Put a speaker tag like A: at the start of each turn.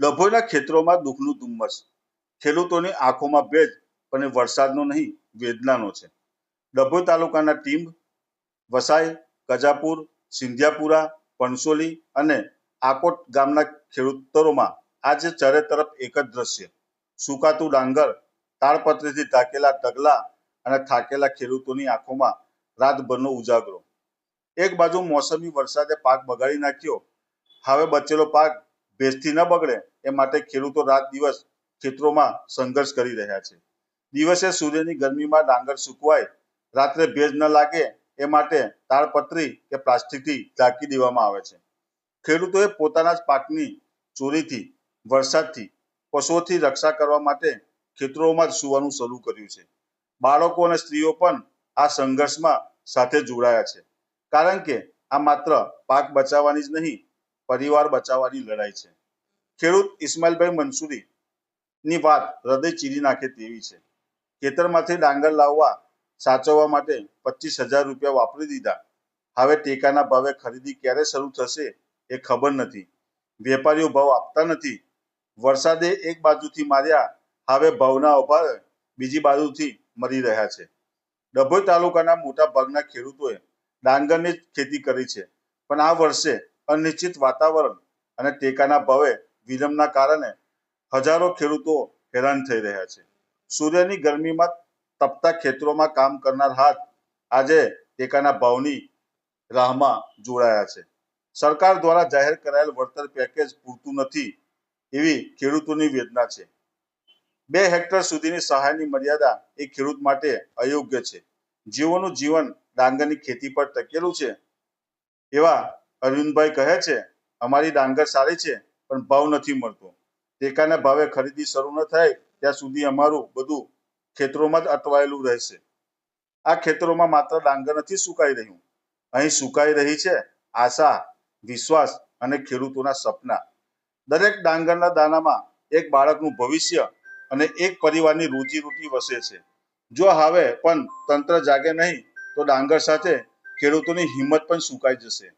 A: ડભોઈના ખેતરોમાં દુઃખનું ધુમ્મસ. ખેડૂતોની આંખોમાં ભેજ અને વરસાદનો નહીં, વેદનાનો છે. ડભોઈ તાલુકાના ટીંબ, વસાઈ, કજાપુર, સિંધિયાપુરા, પણસોલી અને આકોટ ગામના ખેડૂતરોમાં આજે ચારે તરફ એક જ દ્રશ્ય. સુકાતું ડાંગર તાળપત્રીથી ઢાકેલા ઢગલા અને થાકેલા ખેડૂતોની આંખોમાં રાતભરનો ઉજાગરો. એક બાજુ મોસમી વરસાદે પાક બગાડી નાખ્યો. હવે બચેલો પાક ભેજથી ન બગડે એ માટે ખેડૂતો રાત દિવસ ખેતરોમાં સંઘર્ષ કરી રહ્યા છે. દિવસે સૂર્યની ગરમીમાં ડાંગર સુકવાય, રાત્રે ભેજ ન લાગે એ માટે તાડપત્રી કે પ્લાસ્ટિકથી ઢાંકી દેવામાં આવે છે. ખેડૂતોએ પોતાના જ પાકની ચોરીથી, વરસાદથી, પશુઓથી રક્ષા કરવા માટે ખેતરોમાં જ સૂવાનું શરૂ કર્યું છે. બાળકો અને સ્ત્રીઓ પણ આ સંઘર્ષમાં સાથે જોડાયા છે. કારણ કે આ માત્ર પાક બચાવવાની જ નહીં પરિવાર બચાવવાની લડાઈ છે. ખેડૂત ઇસ્માઇલભાઈ મંસૂરી ની વાત હૃદય ચીરી નાખે તેવી છે. ખેતરમાંથી ડાંગર લાવવા સાચવવા માટે પચીસ હજાર રૂપિયા વાપરી દીધા. હવે ટેકાના ભાવે ખરીદી ક્યારે શરૂ થશે એ ખબર નથી. વેપારીઓ ભાવ આપતા નથી. વરસાદે એક બાજુથી માર્યા, હવે ભાવના અભાવે બીજી બાજુથી મરી રહ્યા છે. ડભોઈ તાલુકાના મોટા ભાગના ખેડૂતોએ ડાંગરની ખેતી કરી છે. પણ આ વર્ષે અનિશ્ચિત વાતાવરણ અને ટેકાના ભાવે વિલંબના કારણે હજારો ખેડૂતો હેરાન થઈ રહ્યા છે. સૂર્યની ગરમીમાં તપતા ખેતરોમાં કામ કરનાર હાથ આજે ટેકાના ભાવની રાહમાં જોડાયા છે. સરકાર દ્વારા જાહેર કરાયેલ વળતર પેકેજ પૂરતું નથી એવી ખેડૂતોની વેદના છે. બે હેક્ટર સુધીની સહાયની મર્યાદા એ ખેડૂત માટે અયોગ્ય છે. જેઓનું જીવન ડાંગરની ખેતી પર ટકેલું છે એવા અરવિંદભાઈ કહે છે, અમારી ડાંગર સારી છે, પણ ભાવ નથી મળતો. ટેકાના ભાવે ખરીદી શરૂ ન થાય, ત્યાં સુધી અમારું બધું ખેતરોમાં જ અટવાયેલું રહેશે. આ ખેતરોમાં માત્ર ડાંગર નથી સુકાઈ રહ્યું. અહીં સુકાઈ રહી છે આશા, વિશ્વાસ અને ખેડૂતોના સપના. દરેક ડાંગરના દાનામાં એક બાળકનું ભવિષ્ય અને એક પરિવારની રોજીરોટી વસે છે. જો હવે પણ તંત્ર જાગે નહીં, તો ડાંગર સાથે ખેડૂતોની હિંમત પણ સુકાઈ જશે.